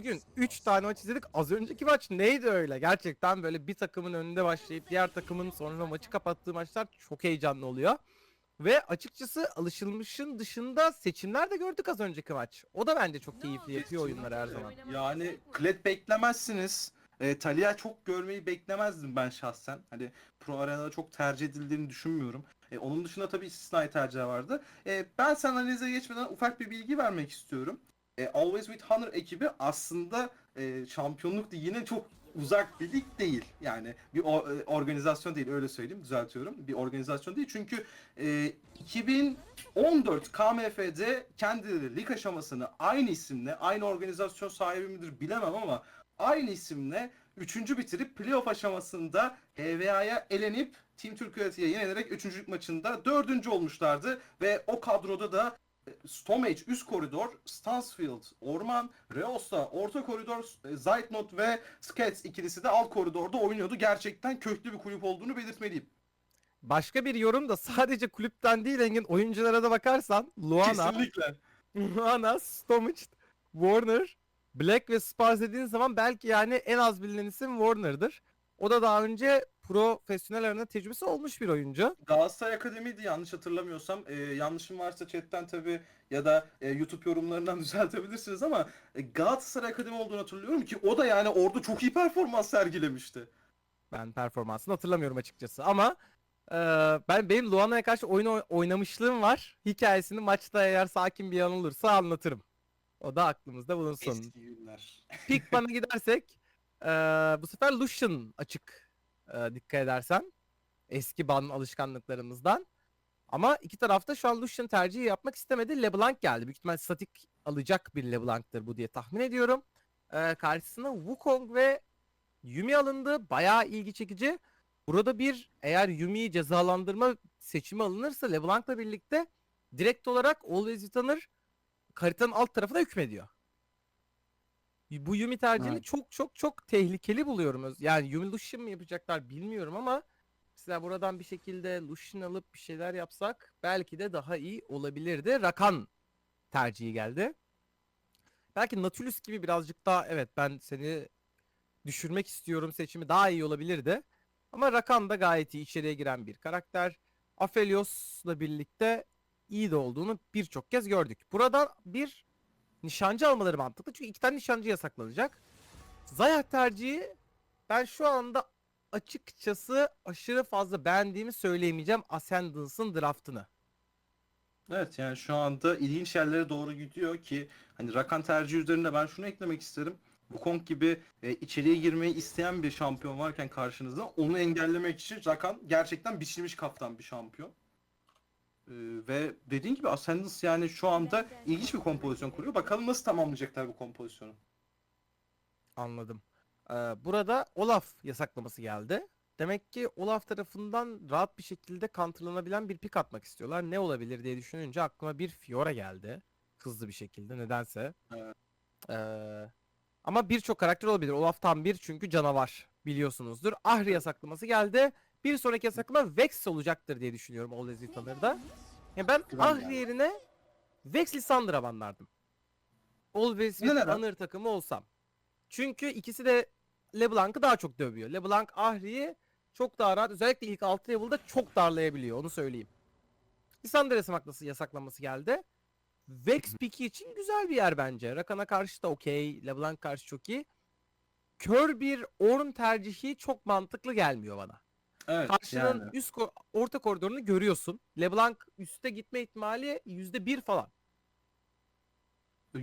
bugün 3 tane maç izledik. Az önceki maç neydi öyle? Gerçekten böyle bir takımın önünde başlayıp diğer takımın sonra maçı kapattığı maçlar çok heyecanlı oluyor. Ve açıkçası alışılmışın dışında seçimler de gördük az önceki maç. O da bence çok keyifli yapıyor oyunları her zaman. Yani Kled beklemezsiniz. E, Talia çok görmeyi beklemezdim ben şahsen. Hani Pro Arena'da çok tercih edildiğini düşünmüyorum. E, onun dışında tabii istisnai tercihler vardı. E, ben sen analize geçmeden ufak bir bilgi vermek istiyorum. E, Always with Honor ekibi aslında e, şampiyonluk ligine çok uzak bir lig değil. Yani bir o- e, organizasyon değil öyle söyleyeyim düzeltiyorum. Bir organizasyon değil çünkü e, 2014 KMF'de kendileri lig aşamasını aynı isimle, aynı organizasyon sahibi midir bilemem ama aynı isimle üçüncü bitirip playoff aşamasında HVA'ya elenip Team Türkiye'ye yenilerek üçüncülük maçında dördüncü olmuşlardı ve o kadroda da Stomage üst koridor, Stansfield, Orman, Reosta orta koridor, e, Zeitnot ve Skets ikilisi de alt koridorda oynuyordu. Gerçekten köklü bir kulüp olduğunu belirtmeliyim. Başka bir yorum da sadece kulüpten değil Engin oyunculara da bakarsan Luana, Kesinlikle. Luana, Stomich, Warner, Black ve Spars dediğin zaman belki yani en az bilinen isim Warner'dır. O da daha önce profesyonel arena tecrübesi olmuş bir oyuncu. Galatasaray Akademi'ydi yanlış hatırlamıyorsam. Ee, yanlışım varsa chatten tabi ya da e, YouTube yorumlarından düzeltebilirsiniz ama e, Galatasaray Akademi olduğunu hatırlıyorum ki o da yani orada çok iyi performans sergilemişti. Ben performansını hatırlamıyorum açıkçası ama e, ben benim Luana'ya karşı oyun oy- oynamışlığım var. Hikayesini maçta eğer sakin bir yan olursa anlatırım. O da aklımızda bulunsun. Eski günler. Pick bana gidersek e, bu sefer Lucian açık e, dikkat edersen. Eski ban alışkanlıklarımızdan. Ama iki tarafta şu an Lucian tercihi yapmak istemedi. LeBlanc geldi. Büyük ihtimal statik alacak bir LeBlanc'tır bu diye tahmin ediyorum. E, karşısına Wukong ve Yumi alındı. Bayağı ilgi çekici. Burada bir eğer Yumi'yi cezalandırma seçimi alınırsa LeBlanc'la birlikte direkt olarak Always Returner haritanın alt tarafına hükmediyor. Bu Yumi tercihini Evet. çok çok çok tehlikeli buluyorum. Yani Yumi Lucian mı yapacaklar bilmiyorum ama mesela buradan bir şekilde Lucian alıp bir şeyler yapsak belki de daha iyi olabilirdi. Rakan tercihi geldi. Belki Nautilus gibi birazcık daha evet ben seni düşürmek istiyorum seçimi daha iyi olabilirdi. Ama Rakan da gayet iyi içeriye giren bir karakter. Aphelios'la birlikte iyi de olduğunu birçok kez gördük. Buradan bir nişancı almaları mantıklı. Çünkü iki tane nişancı yasaklanacak. Zaya tercihi ben şu anda açıkçası aşırı fazla beğendiğimi söyleyemeyeceğim Ascendance'ın draftını. Evet yani şu anda ilginç yerlere doğru gidiyor ki hani Rakan tercih üzerinde ben şunu eklemek isterim. Wukong gibi e, içeriye girmeyi isteyen bir şampiyon varken karşınızda onu engellemek için Rakan gerçekten biçilmiş kaftan bir şampiyon. E, ve dediğin gibi Ascendance yani şu anda ilginç bir kompozisyon kuruyor. Bakalım nasıl tamamlayacaklar bu kompozisyonu. Anladım. Ee, burada Olaf yasaklaması geldi. Demek ki Olaf tarafından rahat bir şekilde counterlanabilen bir pick atmak istiyorlar. Ne olabilir diye düşününce aklıma bir Fiora geldi. Hızlı bir şekilde nedense. Evet. Ee, ama birçok karakter olabilir. Olaf tam bir çünkü canavar biliyorsunuzdur. Ahri yasaklaması geldi. Bir sonraki yasaklama Vex olacaktır diye düşünüyorum Always Return'da. Yani ben Güven Ahri yerine Vex Lissandra banlardım. Always with? Honor takımı olsam. Çünkü ikisi de LeBlanc'ı daha çok dövüyor. LeBlanc Ahri'yi çok daha rahat özellikle ilk 6 level'da çok darlayabiliyor onu söyleyeyim. Lissandra yasaklaması, yasaklanması geldi. Vex piki için güzel bir yer bence. Rakan'a karşı da okey. LeBlanc karşı çok iyi. Kör bir Ornn tercihi çok mantıklı gelmiyor bana. Evet Karşının yani. üst ko- orta koridorunu görüyorsun. LeBlanc üste gitme ihtimali %1 falan.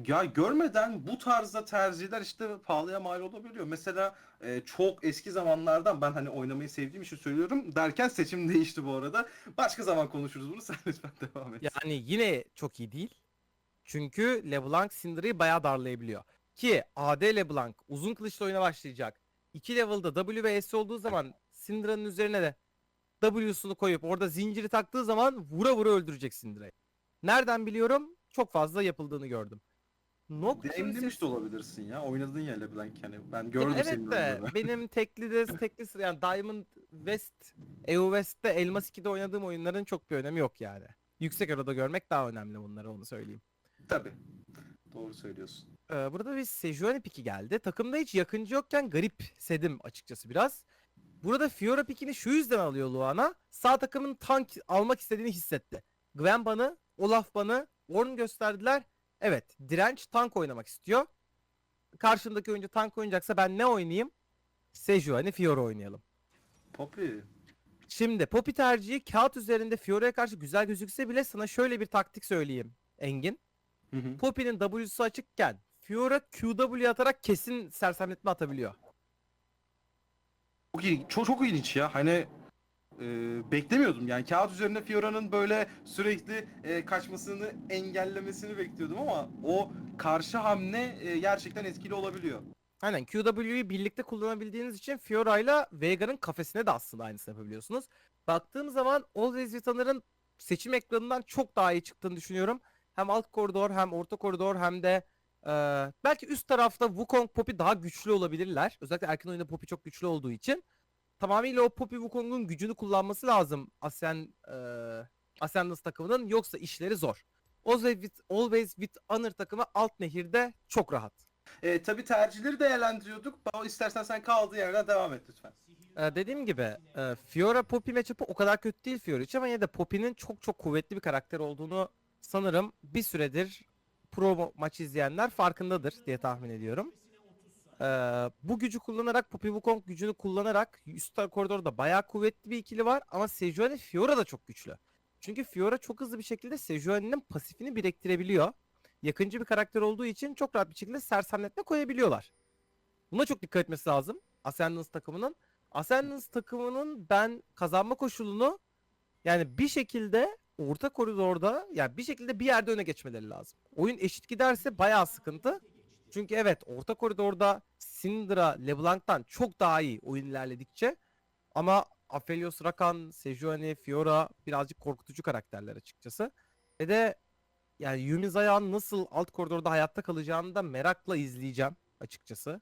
Ya görmeden bu tarzda tercihler işte pahalıya mal olabiliyor. Mesela e, çok eski zamanlardan ben hani oynamayı sevdiğim için söylüyorum derken seçim değişti bu arada. Başka zaman konuşuruz bunu. Sen lütfen devam et. Yani yine çok iyi değil. Çünkü LeBlanc Syndra'yı bayağı darlayabiliyor. Ki AD LeBlanc uzun kılıçla oyuna başlayacak. 2 level'da W ve S olduğu zaman Syndra'nın üzerine de W'sunu koyup orada zinciri taktığı zaman vura vura öldürecek Syndra'yı. Nereden biliyorum? Çok fazla yapıldığını gördüm. Nocturne Deneyimlemiş sesi- de olabilirsin ya. Oynadın ya LeBlanc hani. Ben gördüm evet senin de benim tekli de tekli yani Diamond West, EU West'te Elmas 2'de oynadığım oyunların çok bir önemi yok yani. Yüksek arada görmek daha önemli bunları onu söyleyeyim. Tabii. Doğru söylüyorsun. Ee, burada bir Sejuani piki geldi. Takımda hiç yakıncı yokken garip sedim açıkçası biraz. Burada Fiora pikini şu yüzden alıyor Luana. Sağ takımın tank almak istediğini hissetti. Gwen banı, Olaf banı, Ornn gösterdiler. Evet, direnç tank oynamak istiyor. Karşımdaki oyuncu tank oynayacaksa ben ne oynayayım? Sejuani Fiora oynayalım. Poppy. Şimdi Poppy tercihi kağıt üzerinde Fiora'ya karşı güzel gözükse bile sana şöyle bir taktik söyleyeyim Engin. Poppy'nin W'su açıkken Fiora QW atarak kesin sersemletme atabiliyor. Çok, iyi, çok, çok ilginç ya. Hani e, beklemiyordum yani kağıt üzerinde Fiora'nın böyle sürekli e, kaçmasını engellemesini bekliyordum ama o karşı hamle e, gerçekten etkili olabiliyor. Aynen QW'yu birlikte kullanabildiğiniz için Fiora ile Veigar'ın kafesine de aslında aynısını yapabiliyorsunuz. Baktığım zaman Always Withoner'ın seçim ekranından çok daha iyi çıktığını düşünüyorum. Hem alt koridor hem orta koridor hem de eee, belki üst tarafta Wukong Poppy daha güçlü olabilirler. Özellikle erken oyunda Poppy çok güçlü olduğu için. Tamamıyla o Poppy Wukong'un gücünü kullanması lazım Ascend, eee Ascendance takımının yoksa işleri zor. Always with, Always with Honor takımı alt nehirde çok rahat. E, tabii tercihleri değerlendiriyorduk. Ama istersen sen kaldığı yerden devam et lütfen. Ee, dediğim gibi e, Fiora Poppy matchup'ı o kadar kötü değil Fiora için ama yine de Poppy'nin çok çok kuvvetli bir karakter olduğunu sanırım bir süredir pro ma- maç izleyenler farkındadır diye tahmin ediyorum. Ee, bu gücü kullanarak Poppy Wukong gücünü kullanarak üst koridorda bayağı kuvvetli bir ikili var ama Sejuani Fiora da çok güçlü. Çünkü Fiora çok hızlı bir şekilde Sejuani'nin pasifini biriktirebiliyor. Yakıncı bir karakter olduğu için çok rahat bir şekilde sersemletme koyabiliyorlar. Buna çok dikkat etmesi lazım Ascendance takımının. Ascendance takımının ben kazanma koşulunu yani bir şekilde orta koridorda yani bir şekilde bir yerde öne geçmeleri lazım. Oyun eşit giderse bayağı sıkıntı. Çünkü evet orta koridorda Syndra LeBlanc'tan çok daha iyi oyun ilerledikçe ama Aphelios, Rakan, Sejuani, Fiora birazcık korkutucu karakterler açıkçası. Ve de yani Yumi Zaya'nın nasıl alt koridorda hayatta kalacağını da merakla izleyeceğim açıkçası.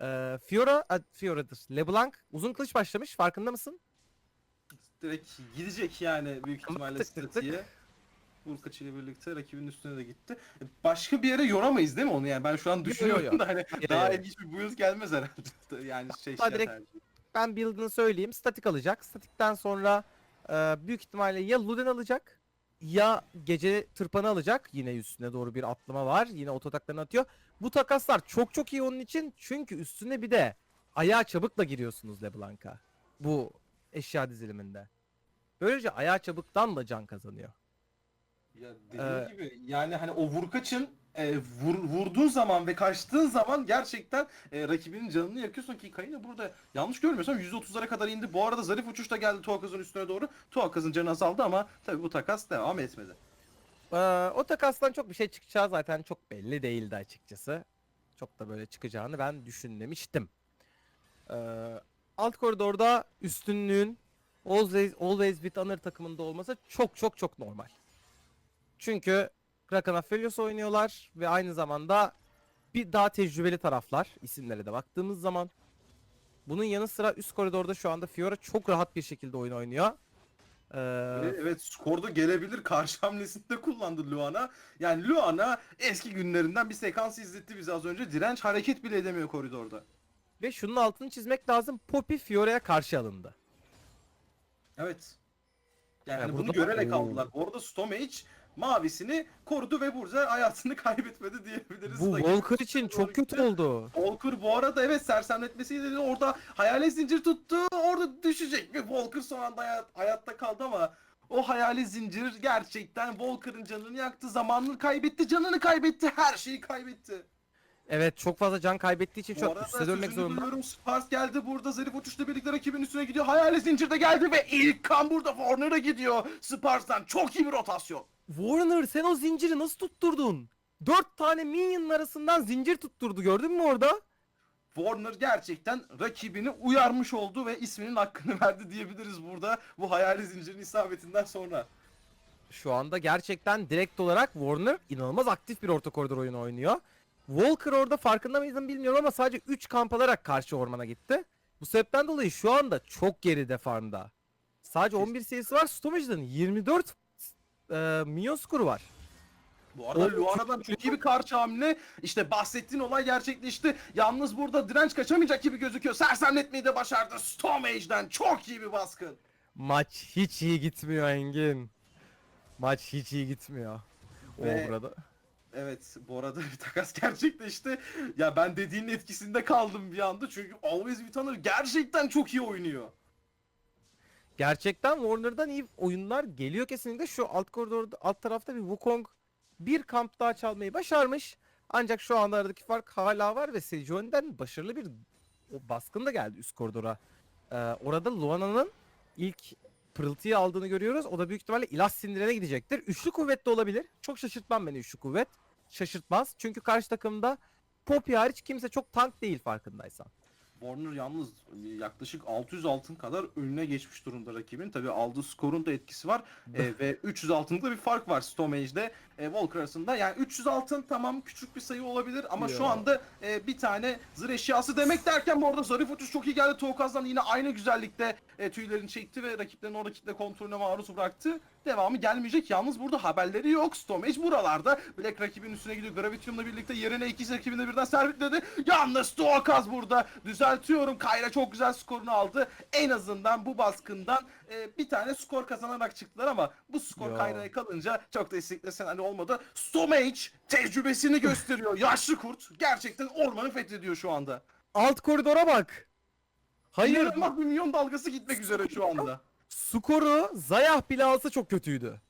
Ee, Fiora, a, Fiora'dır. LeBlanc uzun kılıç başlamış. Farkında mısın? Direkt gidecek yani büyük ihtimalle tık tık tık. Vulkaç ile birlikte rakibin üstüne de gitti. E, Başka bir yere yoramayız değil mi onu yani? Ben şu an yo, düşünüyorum yo. da hani Hayır, daha hayır. ilginç bir build gelmez herhalde. yani şey şey direkt- tercih. Ben build'ını söyleyeyim. Statik alacak. Statikten sonra e, büyük ihtimalle ya Luden alacak ya gece tırpanı alacak. Yine üstüne doğru bir atlama var. Yine ototaklarını atıyor. Bu takaslar çok çok iyi onun için. Çünkü üstüne bir de ayağa çabukla giriyorsunuz LeBlanc'a. Bu eşya diziliminde. Böylece ayağa çabuktan da can kazanıyor. Ya dediğim Ee, gibi yani hani o vurkaçın e, vur, vurduğun zaman ve kaçtığın zaman gerçekten e, rakibinin canını yakıyorsun ki Kayına burada yanlış görmüyorsam %30'lara kadar indi. Bu arada zarif uçuş da geldi Tuakaz'ın üstüne doğru. Tuakaz'ın canı azaldı ama tabii bu takas devam etmedi. Ee, o takastan çok bir şey çıkacağı zaten çok belli değildi açıkçası. Çok da böyle çıkacağını ben düşünmemiştim. Ee, alt koridorda üstünlüğün Always, always with Honor takımında olması çok çok çok normal. Çünkü Kraken Aphelios oynuyorlar ve aynı zamanda bir daha tecrübeli taraflar isimlere de baktığımız zaman. Bunun yanı sıra üst koridorda şu anda Fiora çok rahat bir şekilde oyun oynuyor. Ee, Ve evet skorda gelebilir karşı hamlesinde kullandı Luana. Yani Luana eski günlerinden bir sekans izletti bize az önce. Direnç hareket bile edemiyor koridorda. Ve şunun altını çizmek lazım. Poppy Fiora'ya karşı alındı. Evet. Yani Ya hani bunu burada- görerek Oo. aldılar. Orada Stomage mavisini korudu ve burada hayatını kaybetmedi diyebiliriz. Bu Rakip Walker için doğru çok kötü gitti. oldu. Walker bu arada evet sersemletmesiyle de orada hayali zincir tuttu. Orada düşecek mi? Walker son anda hayat- hayatta kaldı ama o hayali zincir gerçekten Walker'ın canını yaktı. Zamanını kaybetti, canını kaybetti, her şeyi kaybetti. Evet çok fazla can kaybettiği için Bu çok arada üste dönmek sözünü zorunda. duyuyorum. Spars geldi burada. Zarif uçuşla birlikte rakibin üstüne gidiyor. Hayali zincir de geldi ve ilk kan burada Warner'a gidiyor. Spars'tan çok iyi bir rotasyon. Warner sen o zinciri nasıl tutturdun? Dört tane minion'ın arasından zincir tutturdu gördün mü orada? Warner gerçekten rakibini uyarmış oldu ve isminin hakkını verdi diyebiliriz burada. Bu hayali zincirin isabetinden sonra. Şu anda gerçekten direkt olarak Warner inanılmaz aktif bir orta koridor oyunu oynuyor. Walker orada farkında mıydın bilmiyorum ama sadece 3 kamp alarak karşı ormana gitti. Bu sebepten dolayı şu anda çok geride farmda. Sadece 11 sayısı var. Stomage'dan 24 e, minyon skoru var. Bu arada O- Luana'dan çok iyi bir karşı hamle. İşte bahsettiğin olay gerçekleşti. Yalnız burada direnç kaçamayacak gibi gözüküyor. Sersemletmeyi de başardı. Storm Age'den çok iyi bir baskın. Maç hiç iyi gitmiyor Engin. Maç hiç iyi gitmiyor. O Ve- burada. Evet bu arada bir takas gerçekleşti. Ya ben dediğinin etkisinde kaldım bir anda. Çünkü Always Witaner gerçekten çok iyi oynuyor. Gerçekten Warner'dan iyi oyunlar geliyor kesinlikle. Şu alt koridorda alt tarafta bir Wukong bir kamp daha çalmayı başarmış. Ancak şu anda aradaki fark hala var ve Sejuani'den başarılı bir baskın da geldi üst koridora. Ee, orada Luana'nın ilk pırıltıyı aldığını görüyoruz. O da büyük ihtimalle ilah sindirene gidecektir. Üçlü kuvvet de olabilir. Çok şaşırtmam beni üçlü kuvvet. Şaşırtmaz. Çünkü karşı takımda Poppy hariç kimse çok tank değil farkındaysan. Warner yalnız yaklaşık 600 altın kadar önüne geçmiş durumda rakibin. Tabi aldığı skorun da etkisi var. Ee, ve 300 altınlık da bir fark var Storm Age'de e, Walker arasında. Yani 300 altın tamam küçük bir sayı olabilir ama şu Ya. anda e, bir tane zır eşyası demek derken bu arada zarif uçuş çok iyi geldi. Tuokaz'dan yine aynı güzellikte e, tüylerini çekti ve rakiplerin orada kitle kontrolüne maruz bıraktı. Devamı gelmeyecek. Yalnız burada haberleri yok. Storm Age buralarda. Black rakibin üstüne gidiyor. Gravitium'la birlikte yerine iki rakibini de birden serbitledi. Yalnız Tuokaz burada. Düzeltiyorum. Kayra çok güzel skorunu aldı. En azından bu baskından e, bir tane skor kazanarak çıktılar ama bu skor Ya. Kayra'ya kalınca çok da isteklesen hani olmadı. Storm Age tecrübesini gösteriyor. Yaşlı kurt gerçekten ormanı fethediyor şu anda. Alt koridora bak. Hayır milyon dalgası gitmek üzere şu anda. Skoru Zayah bile alsa çok kötüydü.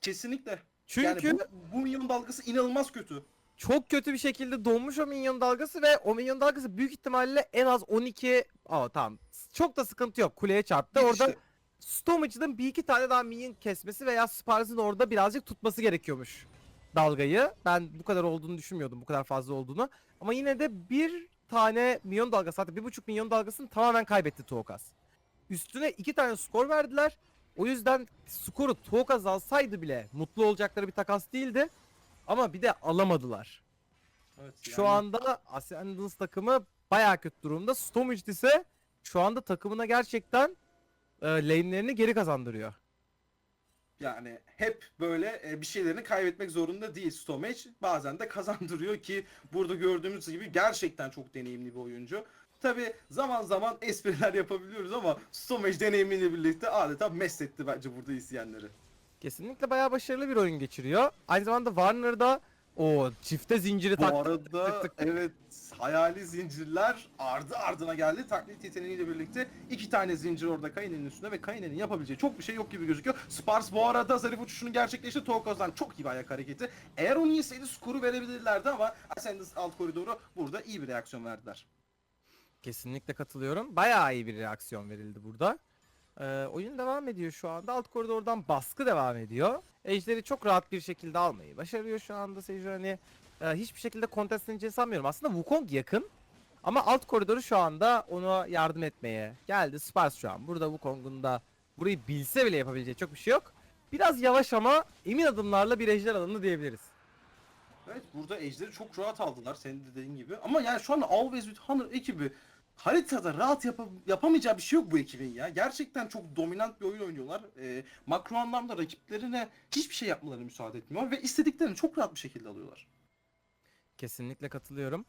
Kesinlikle. Çünkü Yani bu, bu milyon dalgası inanılmaz kötü. çok kötü bir şekilde donmuş o minyon dalgası ve o minyon dalgası büyük ihtimalle en az 12 Aa tamam. Çok da sıkıntı yok. Kuleye çarptı. Orada İşte. Stomage'ın bir iki tane daha minyon kesmesi veya Spars'ın orada birazcık tutması gerekiyormuş dalgayı. Ben bu kadar olduğunu düşünmüyordum. Bu kadar fazla olduğunu. Ama yine de bir tane minyon dalgası hatta bir buçuk minyon dalgasını tamamen kaybetti Tuokas. Üstüne iki tane skor verdiler. O yüzden skoru Tuokas alsaydı bile mutlu olacakları bir takas değildi. Ama bir de alamadılar. Evet, Şu yani anda Ascendance takımı bayağı kötü durumda. Stomage ise şu anda takımına gerçekten e, lane'lerini geri kazandırıyor. yani hep böyle e, bir şeylerini kaybetmek zorunda değil Stomage. Bazen de kazandırıyor ki burada gördüğümüz gibi gerçekten çok deneyimli bir oyuncu. Tabi zaman zaman espriler yapabiliyoruz ama Stomage deneyimiyle birlikte adeta mest etti bence burada izleyenleri. Kesinlikle bayağı başarılı bir oyun geçiriyor. Aynı zamanda Warner'da o çifte zinciri Bu taktı. arada tık tık. evet hayali zincirler ardı ardına geldi. Taklit yeteneğiyle birlikte iki tane zincir orada Kaynen'in üstünde ve Kaynen'in yapabileceği çok bir şey yok gibi gözüküyor. Spars bu arada zarif uçuşunu gerçekleşti. Tokaz'dan çok iyi bir ayak hareketi. Eğer onu yeseydi skoru verebilirlerdi ama Ascendance alt koridoru burada iyi bir reaksiyon verdiler. Kesinlikle katılıyorum. Bayağı iyi bir reaksiyon verildi burada. Ee, oyun devam ediyor şu anda. Alt koridordan baskı devam ediyor. Ejder'i çok rahat bir şekilde almayı başarıyor şu anda Sejuani. Ee, hiçbir şekilde kontestleneceğini sanmıyorum. Aslında Wukong yakın. Ama alt koridoru şu anda ona yardım etmeye geldi. Spars şu an. Burada Wukong'un da burayı bilse bile yapabileceği çok bir şey yok. Biraz yavaş ama emin adımlarla bir ejder alanı diyebiliriz. Evet burada Ejder'i çok rahat aldılar senin de dediğin gibi. Ama yani şu anda Always with Honor ekibi haritada rahat yapa- yapamayacağı bir şey yok bu ekibin ya. Gerçekten çok dominant bir oyun oynuyorlar. Ee, makro anlamda rakiplerine hiçbir şey yapmalarına müsaade etmiyor ve istediklerini çok rahat bir şekilde alıyorlar. Kesinlikle katılıyorum.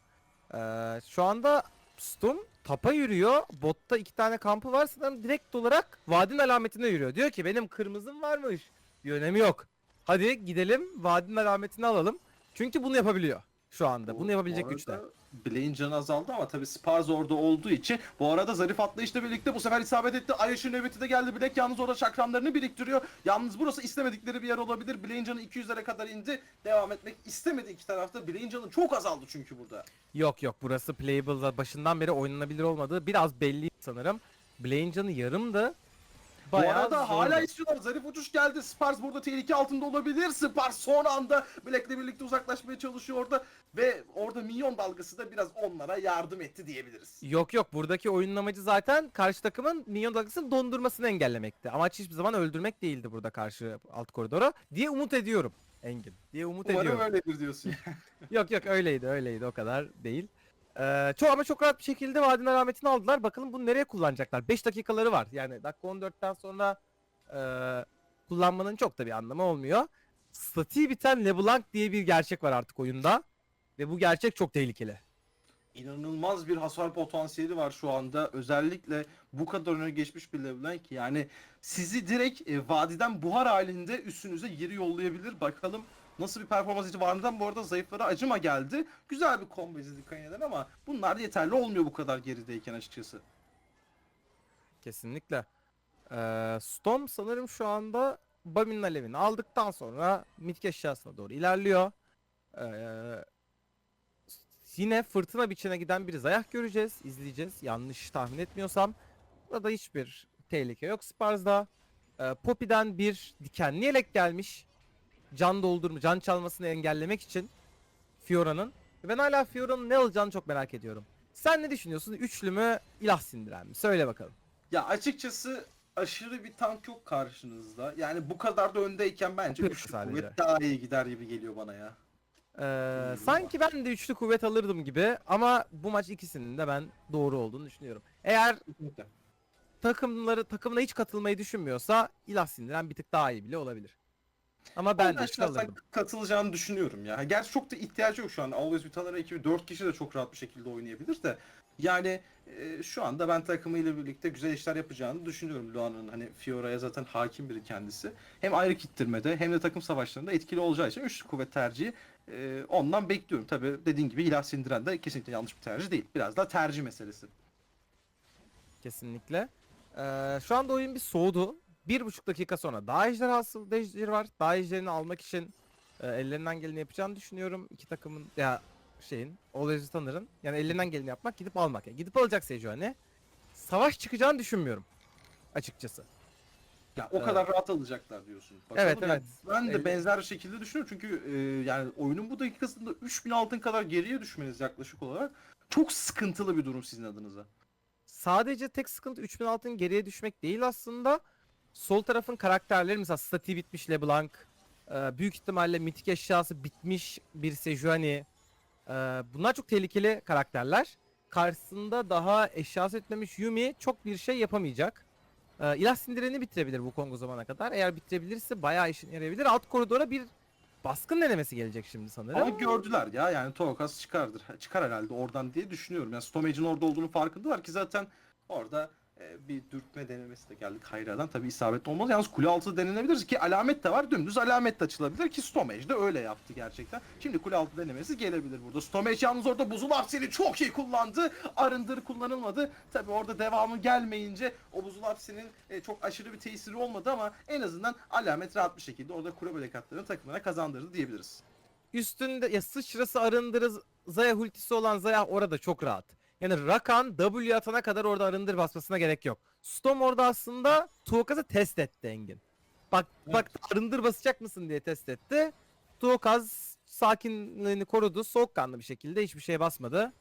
Ee, şu anda Stum tapa yürüyor. Botta iki tane kampı var. Sanırım direkt olarak vadinin alametine yürüyor. Diyor ki benim kırmızım varmış. Bir önemi yok. Hadi gidelim vadinin alametini alalım. Çünkü bunu yapabiliyor şu anda. Bunu yapabilecek Bu güçte. Blaine canı azaldı ama tabii Spars orada olduğu için bu arada zarif atlayışla birlikte bu sefer isabet etti. Ayşe nöbeti de geldi. Black yalnız orada şakramlarını biriktiriyor. Yalnız burası istemedikleri bir yer olabilir. Blaine canı 200'lere kadar indi. Devam etmek istemedi iki tarafta. Blaine canı çok azaldı çünkü burada. Yok yok burası playable başından beri oynanabilir olmadığı biraz belli sanırım. Blaine canı yarımdı. Bu arada zordu. hala istiyorlar. Zarif uçuş geldi. Spars burada tehlike altında olabilir. Spars son anda Black'le birlikte uzaklaşmaya çalışıyor orada. Ve orada milyon dalgası da biraz onlara yardım etti diyebiliriz. Yok yok buradaki oyunun amacı zaten karşı takımın minyon dalgasının dondurmasını engellemekti. Amaç hiçbir zaman öldürmek değildi burada karşı alt koridoru diye umut ediyorum Engin. Diye umut Umarım ediyorum. öyledir diyorsun. Yok yok öyleydi öyleydi o kadar değil. Ee, çok ama çok rahat bir şekilde vadinin alametini aldılar. Bakalım bunu nereye kullanacaklar? 5 dakikaları var. Yani dakika 14'ten sonra e, kullanmanın çok da bir anlamı olmuyor. statiği biten LeBlanc diye bir gerçek var artık oyunda. Ve bu gerçek çok tehlikeli. İnanılmaz bir hasar potansiyeli var şu anda. Özellikle bu kadar öne geçmiş bir LeBlanc yani sizi direkt e, vadiden buhar halinde üstünüze geri yollayabilir. Bakalım nasıl bir performans için Varn'dan bu arada zayıflara acıma geldi. Güzel bir combo izledik Kanya'dan ama bunlar yeterli olmuyor bu kadar gerideyken açıkçası. Kesinlikle. Ee, Storm sanırım şu anda Bamin'in alevini aldıktan sonra mitke eşyasına doğru ilerliyor. Ee, yine fırtına biçene giden bir Zayah göreceğiz, izleyeceğiz. Yanlış tahmin etmiyorsam. Burada hiçbir tehlike yok Spars'da. Ee, Poppy'den bir dikenli yelek gelmiş. Can doldurma, can çalmasını engellemek için Fiora'nın. Ben hala Fiora'nın ne alacağını çok merak ediyorum. Sen ne düşünüyorsun? Üçlü mü, ilah sindiren mi? Söyle bakalım. Ya açıkçası aşırı bir tank yok karşınızda. Yani bu kadar da öndeyken bence Yok üçlü sadece. kuvvet daha iyi gider gibi geliyor bana ya. Ee, sanki ben de üçlü kuvvet alırdım gibi ama bu maç ikisinin de ben doğru olduğunu düşünüyorum. Eğer Kesinlikle. takımları takımına hiç katılmayı düşünmüyorsa ilah sindiren bir tık daha iyi bile olabilir. Ama ben de alırdım. katılacağını düşünüyorum ya. Gerçi çok da ihtiyacı yok şu an. Always Vital'ın ekibi 4 kişi de çok rahat bir şekilde oynayabilir de. Yani e, şu anda ben takımıyla birlikte güzel işler yapacağını düşünüyorum Luan'ın. Hani Fiora'ya zaten hakim biri kendisi. Hem ayrı kittirmede hem de takım savaşlarında etkili olacağı için üçlü kuvvet tercihi e, ondan bekliyorum. Tabi dediğin gibi ilah sindiren de kesinlikle yanlış bir tercih değil. Biraz daha tercih meselesi. Kesinlikle. Ee, şu anda oyun bir soğudu. Bir buçuk dakika sonra daha ejderhası ejderi var. Daha ejderini almak için e, ellerinden geleni yapacağını düşünüyorum. İki takımın ya şeyin Always Tanır'ın yani ellerinden geleni yapmak gidip almak. Yani gidip alacak Sejuani. Savaş çıkacağını düşünmüyorum. Açıkçası. Ya o kadar rahat alacaklar diyorsun. Evet, yani evet. Ben de benzer şekilde düşünüyorum çünkü e, yani oyunun bu dakikasında 3000 altın kadar geriye düşmeniz yaklaşık olarak çok sıkıntılı bir durum sizin adınıza. Sadece tek sıkıntı 3000 altın geriye düşmek değil aslında. Sol tarafın karakterleri mesela statiği bitmiş LeBlanc. e, büyük ihtimalle mitik eşyası bitmiş bir Sejuani. e, bunlar çok tehlikeli karakterler. Karşısında daha eşyası etmemiş Yumi çok bir şey yapamayacak. E, sindireni bitirebilir bu Kongo zamana kadar. Eğer bitirebilirse bayağı işine yarayabilir. Alt koridora bir baskın denemesi gelecek şimdi sanırım. Ama gördüler ya yani Tokas çıkardır. Çıkar herhalde oradan diye düşünüyorum. Yani Stomage'in orada olduğunu farkındalar ki zaten orada bir dürtme denemesi de geldi Kayra'dan. Tabi isabetli olmaz. Yalnız kule altı denenebilir ki alamet de var. Dümdüz alamet de açılabilir ki Stomage de öyle yaptı gerçekten. Şimdi kule altı denemesi gelebilir burada. Stomage yalnız orada buzul hapsini çok iyi kullandı. Arındır kullanılmadı. Tabi orada devamı gelmeyince o buzul hapsinin e, çok aşırı bir tesiri olmadı ama en azından alamet rahat bir şekilde orada kule barikatlarını takımına kazandırdı diyebiliriz. üstünde ya sıçrası arındırı Zaya ultisi olan Zaya orada çok rahat. Yani Rakan W atana kadar orada arındır basmasına gerek yok. Storm orada aslında Tuokaz'ı test etti Engin. Bak bak arındır basacak mısın diye test etti. Tuokaz sakinliğini korudu. Soğukkanlı bir şekilde hiçbir şeye basmadı.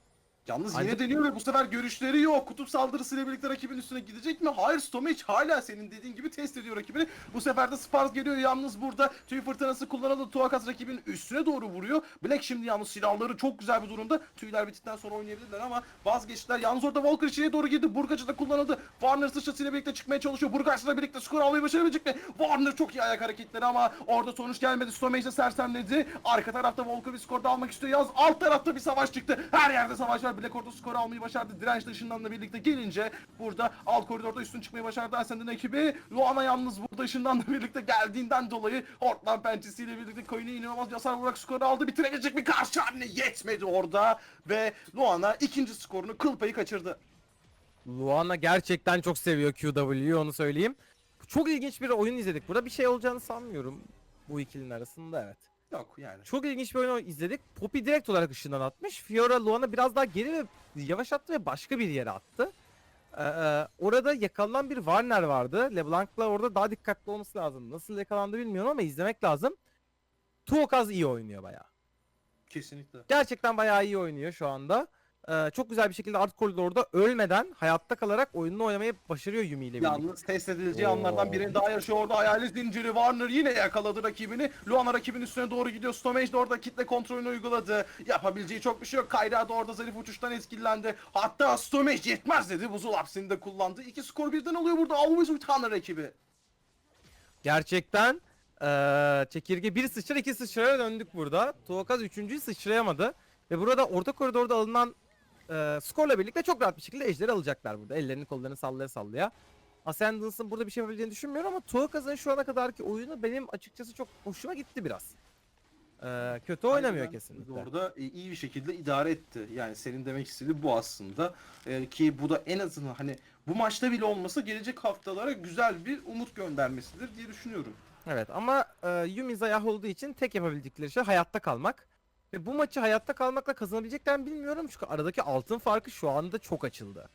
Yalnız yine deniyor ve bu sefer görüşleri yok. Kutup saldırısıyla birlikte rakibin üstüne gidecek mi? Hayır Stomage hala senin dediğin gibi test ediyor rakibini. Bu sefer de Spars geliyor yalnız burada. Tüy fırtınası kullanıldı. Tuakas rakibin üstüne doğru vuruyor. Black şimdi yalnız silahları çok güzel bir durumda. Tüyler bittikten sonra oynayabilirler ama vazgeçtiler. Yalnız orada Walker içeriye doğru girdi. Burgacı da kullanıldı. Warner sıçrasıyla birlikte çıkmaya çalışıyor. Burgac'la birlikte skor almayı başarabilecek mi? Warner çok iyi ayak hareketleri ama orada sonuç gelmedi. Stomage de sersemledi. Arka tarafta Walker bir skor da almak istiyor. Yalnız alt tarafta bir savaş çıktı. Her yerde savaş var. Black orada skoru almayı başardı. Direnç ışınlanla birlikte gelince burada alt koridorda üstün çıkmayı başardı Ascend'in ekibi. Luana yalnız burada ışınlanla birlikte geldiğinden dolayı Hortland pençesiyle birlikte Coin'e inanılmaz bir hasar vurarak skoru aldı. Bitirebilecek bir karşı haline yetmedi orada. Ve Luana ikinci skorunu kıl payı kaçırdı. Luana gerçekten çok seviyor QW'yu onu söyleyeyim. Çok ilginç bir oyun izledik. Burada bir şey olacağını sanmıyorum bu ikilinin arasında evet. Yok yani. Çok ilginç bir oyun izledik. Poppy direkt olarak ışından atmış. Fiora Luan'a biraz daha geri ve yavaş attı ve başka bir yere attı. Ee, e, orada yakalanan bir Warner vardı. LeBlanc'la orada daha dikkatli olması lazım. Nasıl yakalandı bilmiyorum ama izlemek lazım. Tuokaz iyi oynuyor bayağı. Kesinlikle. Gerçekten bayağı iyi oynuyor şu anda. Ee, çok güzel bir şekilde art koridorda ölmeden hayatta kalarak oyununu oynamayı başarıyor Yumi ile birlikte. Yalnız test edileceği Oo. anlardan birini daha yaşıyor orada. Hayali zinciri Warner yine yakaladı rakibini. Luana rakibin üstüne doğru gidiyor. Stomage de orada kitle kontrolünü uyguladı. Yapabileceği çok bir şey yok. Kayra da orada zarif uçuştan etkilendi. Hatta Stomage yetmez dedi. Buzul hapsini de kullandı. İki skor birden oluyor burada. Always with Hunter ekibi. Gerçekten Ee, çekirge bir sıçra iki sıçraya döndük burada. Tuokaz üçüncüyü sıçrayamadı. Ve burada orta koridorda alınan e, skorla birlikte çok rahat bir şekilde ejderi alacaklar burada. Ellerini kollarını sallaya sallaya. Ascendance'ın burada bir şey yapabileceğini düşünmüyorum ama Tuokaz'ın şu ana kadarki oyunu benim açıkçası çok hoşuma gitti biraz. Ee, kötü oynamıyor Aynen. kesinlikle. Orada e, iyi bir şekilde idare etti. Yani senin demek istediğin bu aslında. E, ki bu da en azından hani bu maçta bile olmasa gelecek haftalara güzel bir umut göndermesidir diye düşünüyorum. Evet ama e, Yumi zayıf olduğu için tek yapabildikleri şey hayatta kalmak. Ve bu maçı hayatta kalmakla kazanabilecekler mi bilmiyorum çünkü aradaki altın farkı şu anda çok açıldı.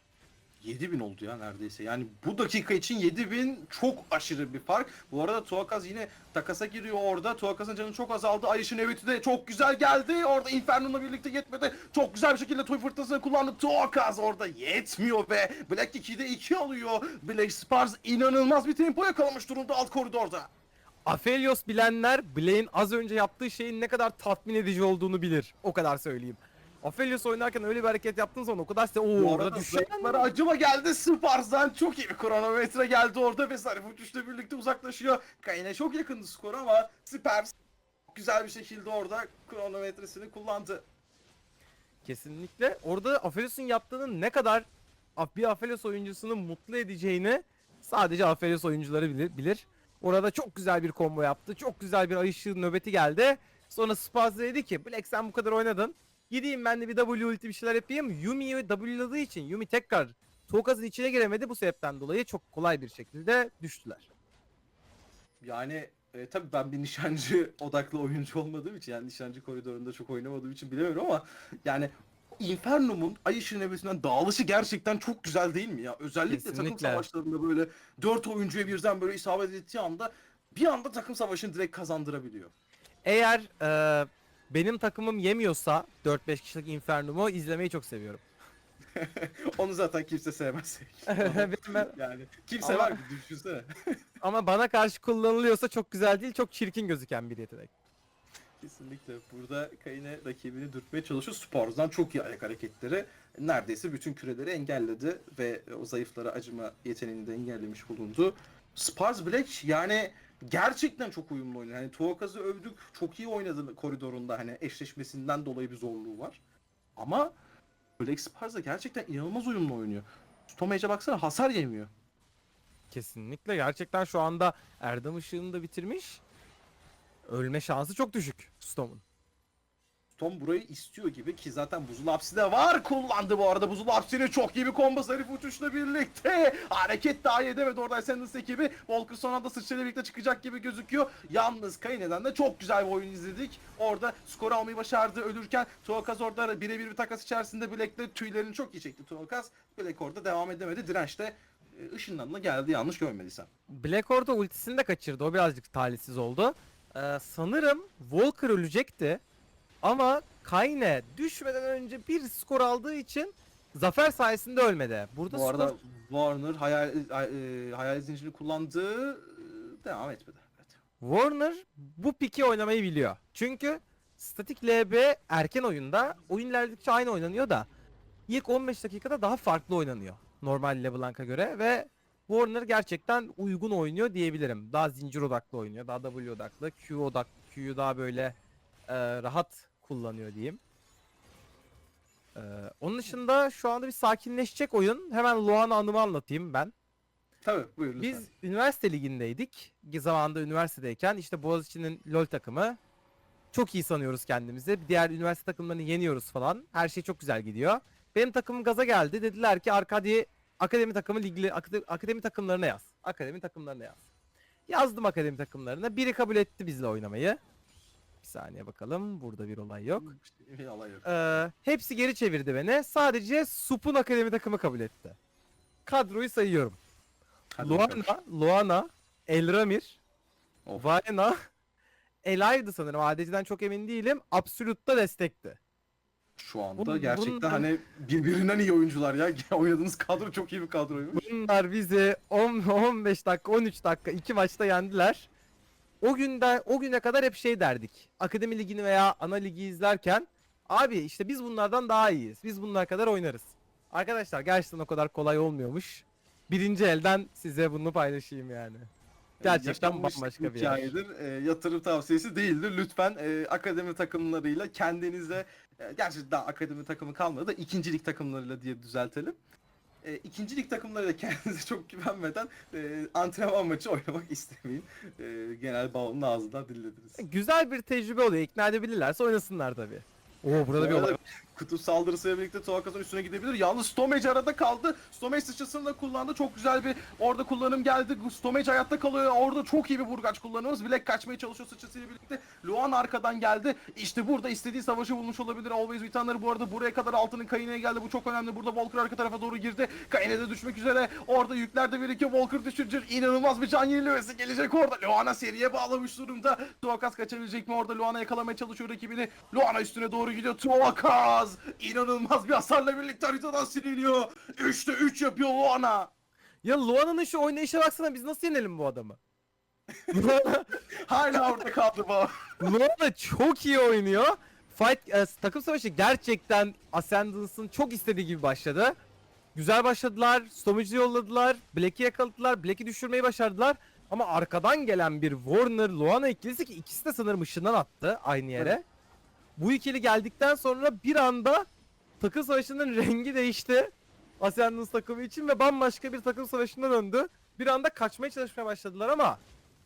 7000 oldu ya neredeyse. Yani bu dakika için 7000 çok aşırı bir fark. Bu arada Tuakaz yine takasa giriyor orada. Tuakaz'ın canı çok azaldı. Ayış'ın eviti de çok güzel geldi. Orada Inferno'la birlikte yetmedi. Çok güzel bir şekilde toy fırtınasını kullandı. Tuakaz orada yetmiyor ve Black 2'de 2 alıyor. Black Spars inanılmaz bir tempo yakalamış durumda alt koridorda. Aphelios bilenler Blaine az önce yaptığı şeyin ne kadar tatmin edici olduğunu bilir. O kadar söyleyeyim. Aphelios oynarken öyle bir hareket yaptığın zaman o kadar size ooo orada düşen zayıflara acıma geldi. Spars'dan çok iyi bir kronometre geldi orada ve Sarif uçuşla birlikte uzaklaşıyor. Kane'e çok yakındı skor ama Spars güzel bir şekilde orada kronometresini kullandı. Kesinlikle. Orada Aphelios'un yaptığının ne kadar bir Aphelios oyuncusunu mutlu edeceğini sadece Aphelios oyuncuları bilir. bilir. Orada çok güzel bir combo yaptı. Çok güzel bir ay ışığı nöbeti geldi. Sonra Spaz dedi ki Black sen bu kadar oynadın. Gideyim ben de bir W ulti bir şeyler yapayım. Yumi'yi W'ladığı için Yumi tekrar Tokaz'ın içine giremedi. Bu sebepten dolayı çok kolay bir şekilde düştüler. Yani e, tabii ben bir nişancı odaklı oyuncu olmadığım için yani nişancı koridorunda çok oynamadığım için bilemiyorum ama yani Inferno'nun Ay Işığı Nöbeti'nden dağılışı gerçekten çok güzel değil mi ya? Özellikle takım Kesinlikle. savaşlarında böyle 4 oyuncuya birden böyle isabet ettiği anda bir anda takım savaşını direkt kazandırabiliyor. Eğer e, benim takımım yemiyorsa 4-5 kişilik Inferno'mu izlemeyi çok seviyorum. Onu zaten kimse sevmez. Benim- yani kimse Ama- var ki düşünsene. Ama bana karşı kullanılıyorsa çok güzel değil, çok çirkin gözüken bir yetenek. Kesinlikle. Burada Kayne rakibini dürtmeye çalışıyor. Spars'dan çok iyi ayak hareketleri. Neredeyse bütün küreleri engelledi ve o zayıflara acıma yeteneğini de engellemiş bulundu. Spars Black yani gerçekten çok uyumlu oynuyor. Hani Tuokaz'ı övdük. Çok iyi oynadı koridorunda. Hani eşleşmesinden dolayı bir zorluğu var. Ama Black Spars gerçekten inanılmaz uyumlu oynuyor. Stomage'e baksana hasar yemiyor. Kesinlikle gerçekten şu anda Erdem Işık'ını da bitirmiş. Ölme şansı çok düşük Storm'un. Tom burayı istiyor gibi ki zaten buzul hapsi de var. Kullandı bu arada. Buzul hapsini çok iyi bir combo zarif uçuşla birlikte hareket dahi edemedi orada Ascendance ekibi. Volker son anda sıçrayla birlikte çıkacak gibi gözüküyor. Yalnız Kayne'den de çok güzel bir oyun izledik. Orada skor almayı başardı ölürken. Tuakaz orada birebir bir takas içerisinde Black'le tüylerini çok iyi çekti Tuakaz Black orada devam edemedi. Dirençte e, ışınlanma geldi yanlış görmediysem. Black Orda ultisini de kaçırdı. O birazcık talihsiz oldu. Ee, sanırım Walker ölecekti. Ama Kayne düşmeden önce bir skor aldığı için zafer sayesinde ölmedi. Burada bu skor arada Warner hayal, e, hayal zincirini kullandığı e, devam etmedi evet. Warner bu piki oynamayı biliyor. Çünkü statik LB erken oyunda oyun ilerledikçe aynı oynanıyor da ilk 15 dakikada daha farklı oynanıyor normal LeBlanc'a göre ve Warner gerçekten uygun oynuyor diyebilirim. Daha zincir odaklı oynuyor, daha W odaklı, Q odak, Q'yu daha böyle e, rahat kullanıyor diyeyim. E, onun dışında şu anda bir sakinleşecek oyun. Hemen Luana anımı anlatayım ben. Tabii buyurun lütfen. Biz üniversite ligindeydik. Zamanında üniversitedeyken işte Boğaziçi'nin LoL takımı. Çok iyi sanıyoruz kendimizi. Diğer üniversite takımlarını yeniyoruz falan. Her şey çok güzel gidiyor. Benim takımım gaza geldi. Dediler ki Arkadi akademi takımı ligli akade- akademi takımlarına yaz. Akademi takımlarına yaz. Yazdım akademi takımlarına. Biri kabul etti bizle oynamayı. Bir saniye bakalım. Burada bir olay yok. Bir olay yok. Ee, hepsi geri çevirdi beni. Sadece Sup'un akademi takımı kabul etti. Kadroyu sayıyorum. Hadi bakalım. Luana, Luana, Elramir, Of. Vayna, Eli'ydi sanırım. ADC'den çok emin değilim. Absolute'da destekti. Şu anda Bun- gerçekten bunlar- hani birbirinden iyi oyuncular ya. Oynadığınız kadro çok iyi bir kadroymuş. Bunlar bizi 10 15 dakika, 13 dakika iki maçta yendiler. O günden o güne kadar hep şey derdik. Akademi ligini veya ana ligi izlerken abi işte biz bunlardan daha iyiyiz. Biz bunlar kadar oynarız. Arkadaşlar gerçekten o kadar kolay olmuyormuş. Birinci elden size bunu paylaşayım yani. Gerçekten yaşanmış bambaşka bir yer. hikayedir. E, yatırım tavsiyesi değildir. Lütfen e, akademi takımlarıyla kendinize e, gerçi daha akademi takımı kalmadı da ikincilik takımlarıyla diye düzeltelim. E, ikincilik takımlarıyla kendinize çok güvenmeden e, antrenman maçı oynamak istemeyin. E, genel bağımın ağzından dinlediniz. Güzel bir tecrübe oluyor. İkna edebilirlerse oynasınlar tabii. Oo burada bir olay. Kutup saldırısıyla birlikte Tuakas'ın üstüne gidebilir. Yalnız Stomage arada kaldı. Stomage sıçrasını da kullandı. Çok güzel bir orada kullanım geldi. Stomage hayatta kalıyor. Orada çok iyi bir vurgaç kullanımız. Black kaçmaya çalışıyor sıçrasıyla birlikte. Luan arkadan geldi. İşte burada istediği savaşı bulmuş olabilir. Always Vitanları bu arada buraya kadar altının Kayine'ye geldi. Bu çok önemli. Burada Volker arka tarafa doğru girdi. Kayine de düşmek üzere. Orada yükler de birikiyor. Volker düşürecek. İnanılmaz bir can yenilemesi gelecek orada. Luan'a seriye bağlamış durumda. Tuakas kaçabilecek mi orada? Luan'a yakalamaya çalışıyor rakibini. Luan'a üstüne doğru gidiyor. Tuakas inanılmaz bir hasarla birlikte haritadan siliniyor. 3'te 3 yapıyor Luan'a. Ya Luana'nın şu oynayışa baksana biz nasıl yenelim bu adamı? Hala orada kaldı bu. Luana çok iyi oynuyor. Fight e, takım savaşı gerçekten Ascendance'ın çok istediği gibi başladı. Güzel başladılar. Stomage'i yolladılar. Black'i yakaladılar. Black'i düşürmeyi başardılar. Ama arkadan gelen bir Warner Luana ikilisi ki ikisi de sanırım ışından attı aynı yere. Evet. Bu ikili geldikten sonra bir anda takım savaşının rengi değişti. Ascendance takımı için ve bambaşka bir takım savaşına döndü. Bir anda kaçmaya çalışmaya başladılar ama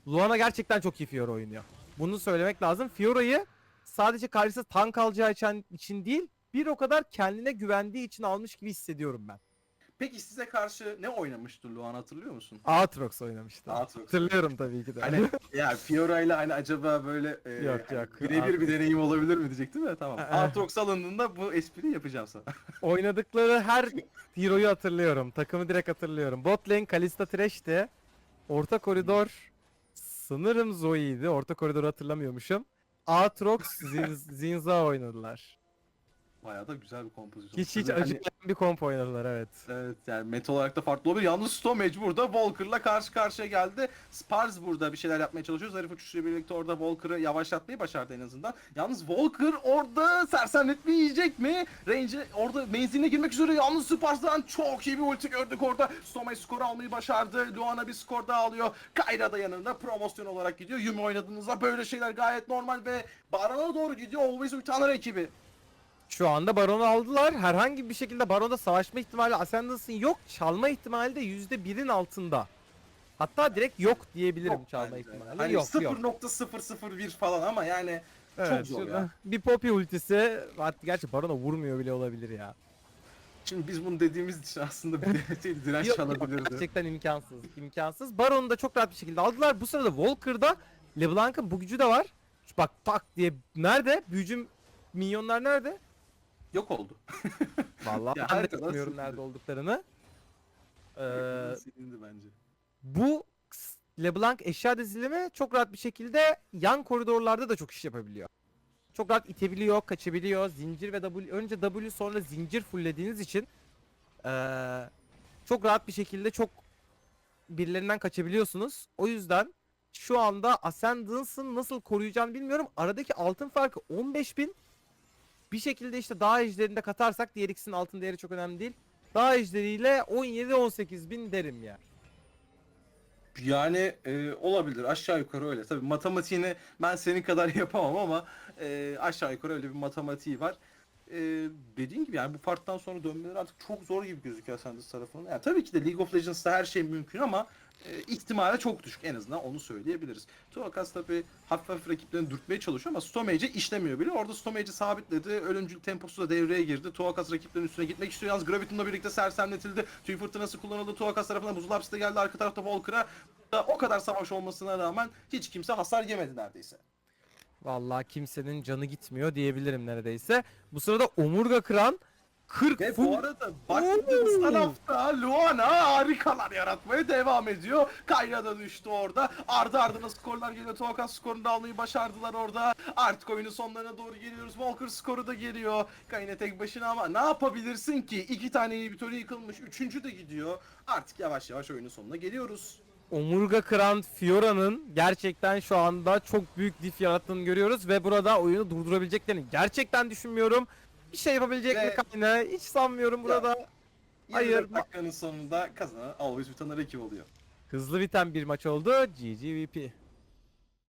Luana gerçekten çok iyi Fiora oynuyor. Bunu söylemek lazım. Fiora'yı sadece karşısında tank alacağı için, değil, bir o kadar kendine güvendiği için almış gibi hissediyorum ben. Peki size karşı ne oynamıştı Luan hatırlıyor musun? Aatrox oynamıştı. Aatrox. Hatırlıyorum tabii ki de. Hani ya Fiora ile hani acaba böyle e, Yok, hani yok. birebir bir deneyim olabilir mi diyecektim de tamam. Aa. Aatrox alındığında bu espriyi yapacağım sana. Oynadıkları her hero'yu hatırlıyorum. Takımı direkt hatırlıyorum. Bot lane Kalista Thresh'ti. Orta koridor sanırım Zoe'ydi. Orta koridoru hatırlamıyormuşum. Aatrox, Zin- Zinza oynadılar. Bayağı da güzel bir kompozisyon. Hiç hiç Tabii hani- acımayan bir komp oynadılar evet. Evet yani metal olarak da farklı olabilir. Yalnız Stomage burada Volker'la karşı karşıya geldi. Spars burada bir şeyler yapmaya çalışıyor. Zarif uçuşuyla birlikte orada Volker'ı yavaşlatmayı başardı en azından. Yalnız Volker orada sersemletme yiyecek mi? Range orada menziline girmek üzere. Yalnız Spars'dan çok iyi bir ulti gördük orada. Stomage skoru almayı başardı. Luana bir skor daha alıyor. Kayra da yanında promosyon olarak gidiyor. Yumi oynadığınızda böyle şeyler gayet normal ve Baron'a doğru gidiyor. Always Utanır ekibi. Şu anda Baron'u aldılar. Herhangi bir şekilde Baron'da savaşma ihtimali Ascendance'ın yok. Çalma ihtimali de %1'in altında. Hatta direkt yok diyebilirim Yok çalma bence. ihtimali. Hani yok yok. 0.001 falan ama yani Evet, zor şurada ya. Bir Poppy ultisi. Hatta gerçi Baron'a vurmuyor bile olabilir ya. Şimdi biz bunu dediğimiz için aslında bir de direnç Yok, yok, çalabilirdi. gerçekten imkansız. imkansız. Baron'u da çok rahat bir şekilde aldılar. Bu sırada Walker'da LeBlanc'ın bu gücü de var. Bak tak diye nerede? Büyücü minyonlar nerede? Yok oldu. Vallahi Ya ben de haritadan bilmiyorum silindi. nerede olduklarını. Ee, Silindi bence. bu LeBlanc eşya dizilimi çok rahat bir şekilde yan koridorlarda da çok iş yapabiliyor. Çok rahat itebiliyor, kaçabiliyor. Zincir ve W önce W sonra zincir fulllediğiniz için eee, çok rahat bir şekilde çok birilerinden kaçabiliyorsunuz. O yüzden şu anda Ascendance'ın nasıl koruyacağını bilmiyorum. Aradaki altın farkı 15.000. Bir şekilde işte dağ ejderini de katarsak diğer ikisinin altın değeri çok önemli değil. Dağ ejderiyle 17-18 bin derim ya. Yani e, olabilir aşağı yukarı öyle. Tabii matematiğini ben senin kadar yapamam ama e, aşağı yukarı öyle bir matematiği var. E, dediğin gibi yani bu parttan sonra dönmeleri artık çok zor gibi gözüküyor Ascendus tarafından. Yani tabii ki de League of Legends'ta her şey mümkün ama e, ihtimali çok düşük en azından onu söyleyebiliriz. Tuakas tabii hafif hafif rakiplerini dürtmeye çalışıyor ama Stomage'e işlemiyor bile. Orada Stomage'i sabitledi. Ölümcül temposu da devreye girdi. Tuakas rakiplerin üstüne gitmek istiyor. Yalnız Graviton'la birlikte sersemletildi. Tüy fırtınası kullanıldı. Tuakas tarafından buzul hapsi de geldi. Arka tarafta Volker'a. O kadar savaş olmasına rağmen hiç kimse hasar yemedi neredeyse. Vallahi kimsenin canı gitmiyor diyebilirim neredeyse. Bu sırada omurga kıran 40 Ve bu arada baktığımız tarafta Luana harikalar yaratmaya devam ediyor. Kayra da düştü orada. Ardı ardına skorlar geliyor. Tuakas skorunu da almayı başardılar orada. Artık oyunun sonlarına doğru geliyoruz. Walker skoru da geliyor. Kayna tek başına ama ne yapabilirsin ki? İki tane inhibitörü yıkılmış. Üçüncü de gidiyor. Artık yavaş yavaş oyunun sonuna geliyoruz. omurga kıran Fiora'nın gerçekten şu anda çok büyük dif yarattığını görüyoruz ve burada oyunu durdurabileceklerini gerçekten düşünmüyorum. Bir şey yapabilecek Ve- mi Kayna? Hiç sanmıyorum burada. Hayır, 24 dakikanın sonunda kazanan Always Bitaner ekip oluyor. Hızlı biten bir maç oldu. GG VP.